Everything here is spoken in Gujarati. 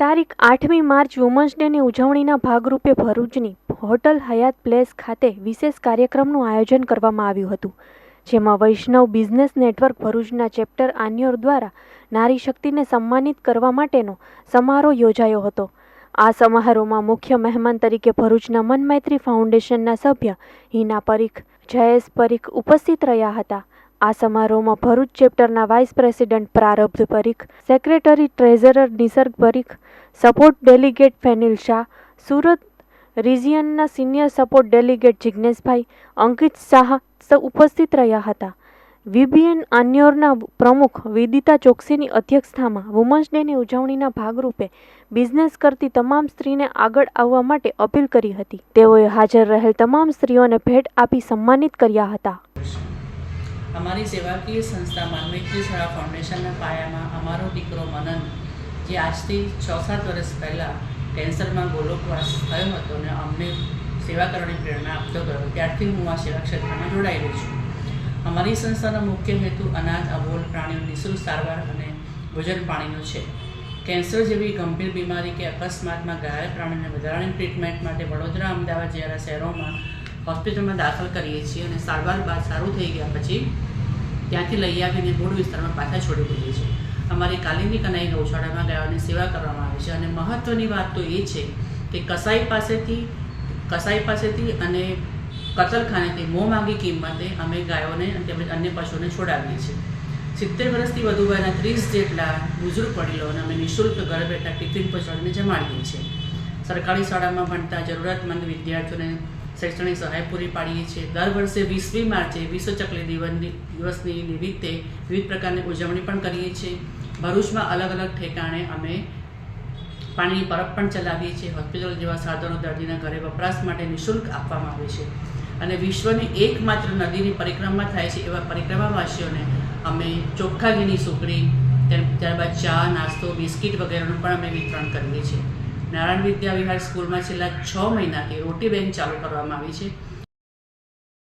તારીખ આઠમી માર્ચ વુમન્સ ડેની ઉજવણીના ભાગરૂપે ભરૂચની હોટલ હયાત પ્લેસ ખાતે વિશેષ કાર્યક્રમનું આયોજન કરવામાં આવ્યું હતું, જેમાં વૈષ્ણવ બિઝનેસ નેટવર્ક ભરૂચના ચેપ્ટર આન્યોર દ્વારા નારી શક્તિને સન્માનિત કરવા માટેનો સમારોહ યોજાયો હતો. આ સમારોહમાં મુખ્ય મહેમાન તરીકે ભરૂચના મનમૈત્રી ફાઉન્ડેશનના સભ્ય હિના પરીખ, જયેશ પરીખ ઉપસ્થિત રહ્યા હતા. આ સમારોહમાં Bharuch ચેપ્ટરના vice president Prarabdh Parikh, secretary treasurer Nisarg Parikh, support delegate Fenil Shah, Surat રિજિયનના senior support delegate Jigneshbhai Ankit Shah ઉપસ્થિત રહ્યા હતા. વીબીએન આન્યોરના પ્રમુખ વિદિતા ચોકસીની અધ્યક્ષતામાં વુમન્સ ડેની ઉજવણીના ભાગરૂપે બિઝનેસ કરતી તમામ સ્ત્રીને આગળ આવવા માટે અપીલ કરી હતી. તેઓએ હાજર રહેલ તમામ સ્ત્રીઓને ભેટ આપી સન્માનિત કર્યા હતા. અમારી સેવાકીય સંસ્થા માનવૈત્રી શાળા ફાઉન્ડેશનના પાયામાં અમારો દીકરો મનન, જે આજથી છ સાત વર્ષ પહેલાં કેન્સરમાં ગોલોકવાસ થયો હતો અને અમને સેવા કરવાની પ્રેરણા આપતો ગયો. ત્યારથી હું આ સેવા ક્ષેત્રમાં જોડાયેલી છું. અમારી સંસ્થાનો મુખ્ય હેતુ અનાજ, અબોલ, પ્રાણીઓ, નિઃશુલ્ક સારવાર અને ભોજન પાણીનો છે. કેન્સર જેવી ગંભીર બીમારી કે અકસ્માતમાં ઘાયલ પ્રાણીઓને વધારાની ટ્રીટમેન્ટ માટે વડોદરા, અમદાવાદ જેવા શહેરોમાં હોસ્પિટલમાં દાખલ કરીએ છીએ અને સારવાર બાદ સારું થઈ ગયા પછી ત્યાંથી લઈ આવીને મૂળ વિસ્તારમાં પાછા છોડી દઈએ છીએ અમારી કાલિંદી કનાઈ ગૌશાળામાં ગાયોની સેવા કરવામાં આવે છે. અને મહત્ત્વની વાત તો એ છે કે કસાઈ પાસેથી કસાઈ પાસેથી અને કતલખાનેથી મોં માંગી કિંમતે અમે ગાયોને તેમજ અન્ય પશુઓને છોડાવીએ છીએ. સિત્તેર વર્ષથી વધુ વયના ત્રીસ જેટલા બુઝુર્ગ વડીલોને અમે નિઃશુલ્ક ઘર બેઠા ટિફિન પહોંચાડીને જમાડીએ છીએ. સરકારી શાળામાં ભણતા જરૂરતમંદ વિદ્યાર્થીઓને શૈક્ષણિક સહાય પૂરી પાડીએ છીએ. દર વર્ષે વીસમી માર્ચે વિશ્વ ચકલી દિવસની દિવસની નિમિત્તે વિવિધ પ્રકારની ઉજવણી પણ કરીએ છીએ. ભરૂચમાં અલગ અલગ ઠેકાણે અમે પાણીની પરબ પણ ચલાવીએ છીએ. હોસ્પિટલ જેવા સાધનો દર્દીના ઘરે વપરાશ માટે નિઃશુલ્ક આપવામાં આવે છે. અને વિશ્વની એકમાત્ર નદીની પરિક્રમા થાય છે એવા પરિક્રમાવાસીઓને અમે ચોખ્ખા ઘીની સુકડી ત્યારબાદ ચા, નાસ્તો, બિસ્કિટ વગેરેનું પણ અમે વિતરણ કરીએ છીએ. નારાયણ વિદ્યા વિહાર સ્કૂલમાં છેલ્લા છ મહિનાથી રોટી બેંક ચાલુ કરવામાં આવી છે.